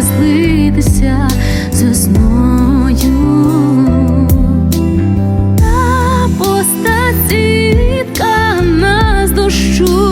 буде злитися з весною. Та постать нас дощу.